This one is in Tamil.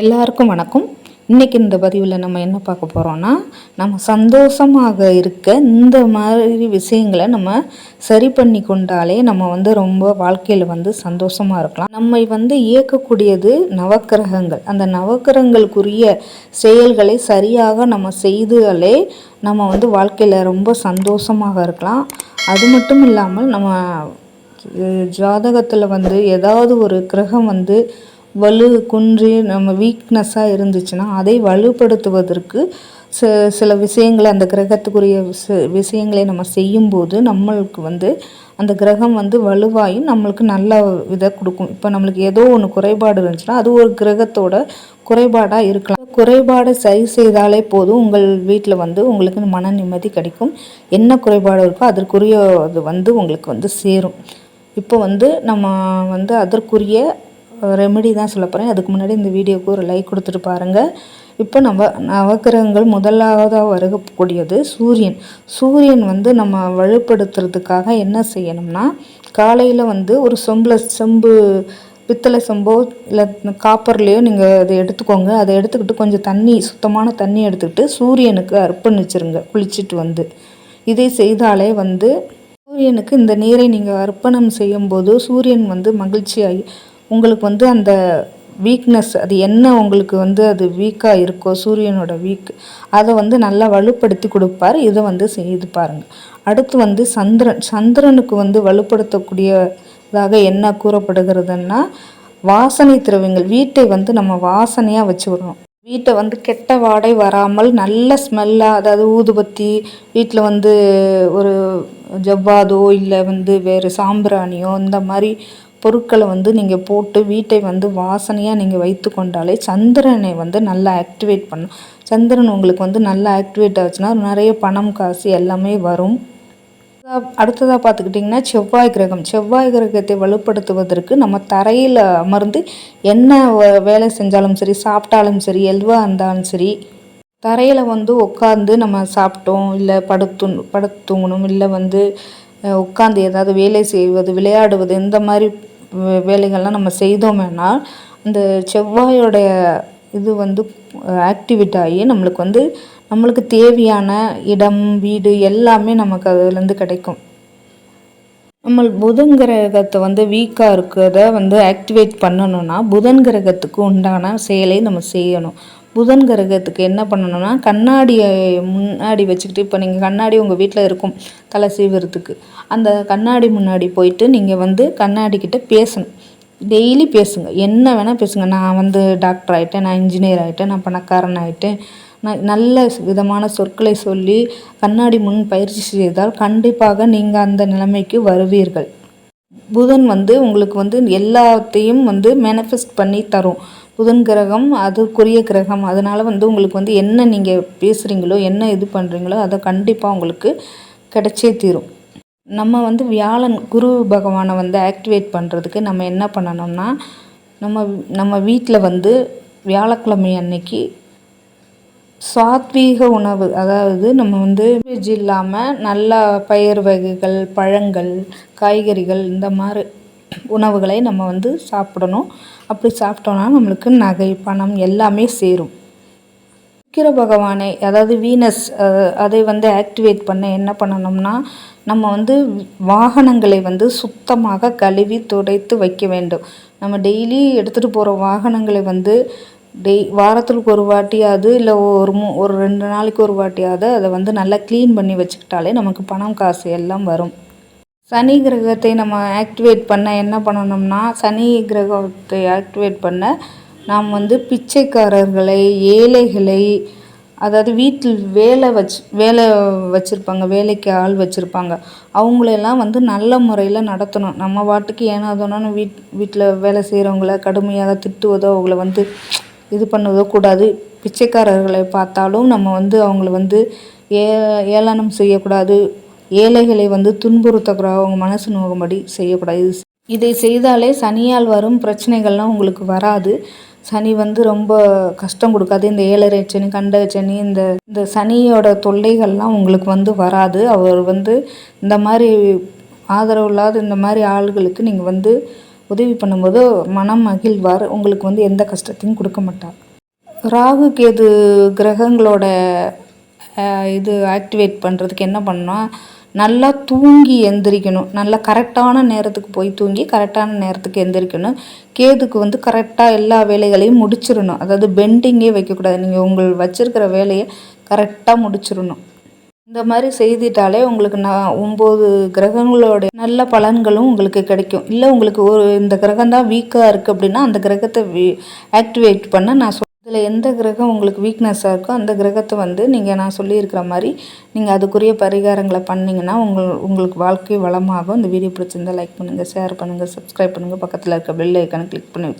எல்லாருக்கும் வணக்கம். இன்னைக்கு இந்த பதிவில் நம்ம என்ன பார்க்க போகிறோம்னா நம்ம சந்தோஷமாக இருக்க இந்த மாதிரி விஷயங்களை நம்ம சரி பண்ணி கொண்டாலே நம்ம வந்து ரொம்ப வாழ்க்கையில் வந்து சந்தோஷமாக இருக்கலாம். நம்மை வந்து இயக்கக்கூடியது நவக்கிரகங்கள். அந்த நவக்கிரகங்களுக்குரிய செயல்களை சரியாக நம்ம செய்தாலே நம்ம வந்து வாழ்க்கையில் ரொம்ப சந்தோஷமாக இருக்கலாம். அது மட்டும் இல்லாமல் நம்ம ஜாதகத்தில் வந்து ஏதாவது ஒரு கிரகம் வந்து வலு குன்றி நம்ம வீக்னஸ்ஸாக இருந்துச்சுன்னா அதை வலுப்படுத்துவதற்கு ச சில விஷயங்களை அந்த கிரகத்துக்குரிய விஷயங்களை நம்ம செய்யும்போது நம்மளுக்கு வந்து அந்த கிரகம் வந்து வலுவாயும் நம்மளுக்கு நல்ல இதை கொடுக்கும். இப்போ நம்மளுக்கு ஏதோ ஒன்று குறைபாடு இருந்துச்சுன்னா அது ஒரு கிரகத்தோட குறைபாடாக இருக்கலாம். குறைபாடை சரி செய்தாலே போதும் உங்கள் வீட்டில் வந்து உங்களுக்கு மன நிம்மதி கிடைக்கும். என்ன குறைபாடு இருக்கோ அதற்குரிய அது வந்து உங்களுக்கு வந்து சேரும். இப்போ வந்து நம்ம வந்து அதற்குரிய ரெமெடி தான் சொல்ல போகிறேன் அதுக்கு முன்னாடி இந்த வீடியோவுக்கு ஒரு லைக் கொடுத்துட்டு பாருங்கள் இப்போ நம்ம நவக்கிரகங்கள் முதலாவதாக வருகக்கூடியது சூரியன். சூரியன் வந்து நம்ம வலுப்படுத்துறதுக்காக என்ன செய்யணும்னா காலையில் வந்து ஒரு சொம்பில் செம்பு பித்தளை செம்போ இல்லை காப்பர்லேயோ நீங்கள் அதை எடுத்துக்கோங்க. அதை எடுத்துக்கிட்டு கொஞ்சம் தண்ணி சுத்தமான தண்ணி எடுத்துக்கிட்டு சூரியனுக்கு அர்ப்பணிச்சிருங்க குளிச்சுட்டு வந்து. இதை செய்தாலே வந்து சூரியனுக்கு இந்த நீரை நீங்கள் அர்ப்பணம் செய்யும்போது சூரியன் வந்து மகிழ்ச்சியாகி உங்களுக்கு வந்து அந்த வீக்னஸ் அது என்ன உங்களுக்கு வந்து அது வீக்காக இருக்கோ சூரியனோட வீக் அதை வந்து நல்லா வலுப்படுத்தி கொடுப்பார். இதை வந்து செய்து பாருங்கள் அடுத்து வந்து சந்திரன் சந்திரனுக்கு வந்து வலுப்படுத்தக்கூடியதாக என்ன கூறப்படுகிறதுன்னா வாசனை திரவியங்கள் வீட்டை வந்து நம்ம வாசனையாக வச்சு வரணும் வீட்டை வந்து கெட்ட வாடை வராமல் நல்ல ஸ்மெல்லாக அதாவது ஊதுபத்தி வீட்டில் வந்து ஒரு ஜவ்வாதோ இல்லை வந்து வேறு சாம்பிராணியோ இந்த மாதிரி பொருட்களை வந்து நீங்கள் போட்டு வீட்டை வந்து வாசனையாக நீங்கள் வைத்து கொண்டாலே சந்திரனை வந்து நல்லா ஆக்டிவேட் பண்ணும். சந்திரன் உங்களுக்கு வந்து நல்லா ஆக்டிவேட் ஆச்சுன்னா நிறைய பணம் காசு எல்லாமே வரும். அடுத்ததாக பார்த்துக்கிட்டிங்கன்னா செவ்வாய் கிரகம். செவ்வாய் கிரகத்தை வலுப்படுத்துவதற்கு நம்ம தரையில் அமர்ந்து என்ன வேலை செஞ்சாலும் சரி சாப்பிட்டாலும் சரி எதுவாக இருந்தாலும் சரி தரையில் வந்து உட்காந்து நம்ம சாப்பிட்டோம் இல்லை படுத்து படுத்து தூங்கணும் இல்லை வந்து உட்காந்து ஏதாவது வேலை செய்வது விளையாடுவது இந்த மாதிரி வேலைகள்லாம் நம்ம செய்தோமேனா அந்த செவ்வாயோடைய இது வந்து ஆக்டிவேட் ஆகி நம்மளுக்கு வந்து நம்மளுக்கு தேவையான இடம் வீடு எல்லாமே நமக்கு அதுலேருந்து கிடைக்கும். நம்ம புதன் கிரகத்தை வந்து வீக்காக இருக்கிறத வந்து ஆக்டிவேட் பண்ணணும்னா புதன் கிரகத்துக்கு உண்டான செயலை நம்ம செய்யணும். புதன் கிரகத்துக்கு என்ன பண்ணணும்னா கண்ணாடியை முன்னாடி வச்சுக்கிட்டு இப்போ நீங்கள் கண்ணாடி உங்கள் வீட்டில் இருக்கும் தலை சீவிறதுக்கு. அந்த கண்ணாடி முன்னாடி போயிட்டு நீங்கள் வந்து கண்ணாடிக்கிட்ட பேசணும். டெய்லி பேசுங்க. என்ன வேணால் பேசுங்க. நான் வந்து டாக்டர் ஆகிட்டேன் நான் இன்ஜினியர் ஆகிட்டேன் நான் பணக்காரன் ஆகிட்டேன் நான் நல்ல விதமான சொற்களை சொல்லி கண்ணாடி முன் பயிற்சி செய்தால் கண்டிப்பாக நீங்கள் அந்த நிலைமைக்கு வருவீர்கள். புதன் வந்து உங்களுக்கு வந்து எல்லாத்தையும் வந்து மேனிஃபெஸ்ட் பண்ணி தரும். புதன் கிரகம் அதுக்குரிய கிரகம். அதனால் வந்து உங்களுக்கு வந்து என்ன நீங்கள் பேசுகிறீங்களோ என்ன இது பண்ணுறீங்களோ அதை கண்டிப்பாக உங்களுக்கு கிடைச்சே தீரும். நம்ம வந்து வியாழன் குரு பகவானை வந்து ஆக்டிவேட் பண்ணுறதுக்கு நம்ம என்ன பண்ணணும்னா நம்ம நம்ம வீட்டில் வந்து வியாழக்கிழமை அன்னைக்கு சாத்வீக உணவு அதாவது நம்ம வந்து வெஜ் இல்லாமல் நல்லா பயிர் வகைகள் பழங்கள் காய்கறிகள் இந்த மாதிரி உணவுகளை நம்ம வந்து சாப்பிடணும். அப்படி சாப்பிட்டோன்னா நம்மளுக்கு நகை பணம் எல்லாமே சேரும். சுக்கிர பகவானை அதாவது வீனஸ் அதை வந்து ஆக்டிவேட் பண்ண என்ன பண்ணணும்னா நம்ம வந்து வாகனங்களை வந்து சுத்தமாக கழுவி துடைத்து வைக்க வேண்டும். நம்ம டெய்லி எடுத்துகிட்டு போகிற வாகனங்களை வந்து டெய் வாரத்துக்கு ஒரு வாட்டியாவது இல்லை ஒரு மூ ஒரு ரெண்டு நாளைக்கு ஒரு வாட்டியாவது அதை வந்து நல்லா க்ளீன் பண்ணி வச்சுக்கிட்டாலே நமக்கு பணம் காசு எல்லாம் வரும். சனி கிரகத்தை நம்ம ஆக்டிவேட் பண்ண என்ன பண்ணணும்னா சனி கிரகத்தை ஆக்டிவேட் பண்ண நாம் வந்து பிச்சைக்காரர்களை ஏழைகளை அதாவது வீட்டில் வேலை வச்சு வேலை வச்சுருப்பாங்க வேலைக்கு ஆள் வச்சுருப்பாங்க அவங்களெல்லாம் வந்து நல்ல முறையில் நடத்தணும். நம்ம பாட்டுக்கு ஏனாதோன்னு வீட் வீட்டில் வேலை செய்கிறவங்கள கடுமையாக திட்டுவதோ அவங்கள வந்து இது பண்ணுவதோ கூடாது. பிச்சைக்காரர்களை பார்த்தாலும் நம்ம வந்து அவங்கள வந்து ஏ ஏளனம் செய்யக்கூடாது. ஏழைகளை வந்து துன்புறுத்தக்கூடாது. அவங்க மனசு நோகும்படி செய்யக்கூடாது. இதை செய்தாலே சனியால் வரும் பிரச்சனைகள்லாம் உங்களுக்கு வராது. சனி வந்து ரொம்ப கஷ்டம் கொடுக்காது. இந்த ஏழரை சனி கண்ட சனி இந்த இந்த சனியோட தொல்லைகள்லாம் உங்களுக்கு வந்து வராது. அவர் வந்து இந்த மாதிரி ஆதரவு இல்லாத இந்த மாதிரி ஆள்களுக்கு நீங்கள் வந்து உதவி பண்ணும்போது மனம் மகிழ்வார். உங்களுக்கு வந்து எந்த கஷ்டத்தையும் கொடுக்க மாட்டார். ராகு கேது கிரகங்களோட இது ஆக்டிவேட் பண்ணுறதுக்கு என்ன பண்ணால் நல்லா தூங்கி எந்திரிக்கணும். நல்லா கரெக்டான நேரத்துக்கு போய் தூங்கி கரெக்டான நேரத்துக்கு எந்திரிக்கணும். கேதுக்கு வந்து கரெக்டாக எல்லா வேலைகளையும் முடிச்சிடணும். அதாவது பெண்டிங்கே வைக்கக்கூடாது. நீங்கள் உங்கள் வச்சுருக்கிற வேலையை கரெக்டாக முடிச்சிடணும். இந்த மாதிரி செய்துட்டாலே உங்களுக்கு நான் ஒம்பது கிரகங்களோட நல்ல பலன்களும் உங்களுக்கு கிடைக்கும். இல்லை உங்களுக்கு ஒரு இந்த கிரகம் தான் வீக்காக இருக்குது அப்படின்னா அந்த கிரகத்தை ஆக்டிவேட் பண்ண நான் சொல் இதில் எந்த கிரகம் உங்களுக்கு வீக்னஸாக இருக்கோ அந்த கிரகத்தை வந்து நீங்கள் நான் சொல்லியிருக்கிற மாதிரி நீங்கள் அதுக்குரிய பரிகாரங்களை பண்ணிங்கன்னா உங்கள் உங்களுக்கு வாழ்க்கை வளமாகும். இந்த வீடியோ பிடிச்சிருந்தா லைக் பண்ணுங்கள் ஷேர் பண்ணுங்கள் சப்ஸ்கிரைப் பண்ணுங்கள் பக்கத்தில் இருக்க பெல் ஐக்கானை கிளிக் பண்ணி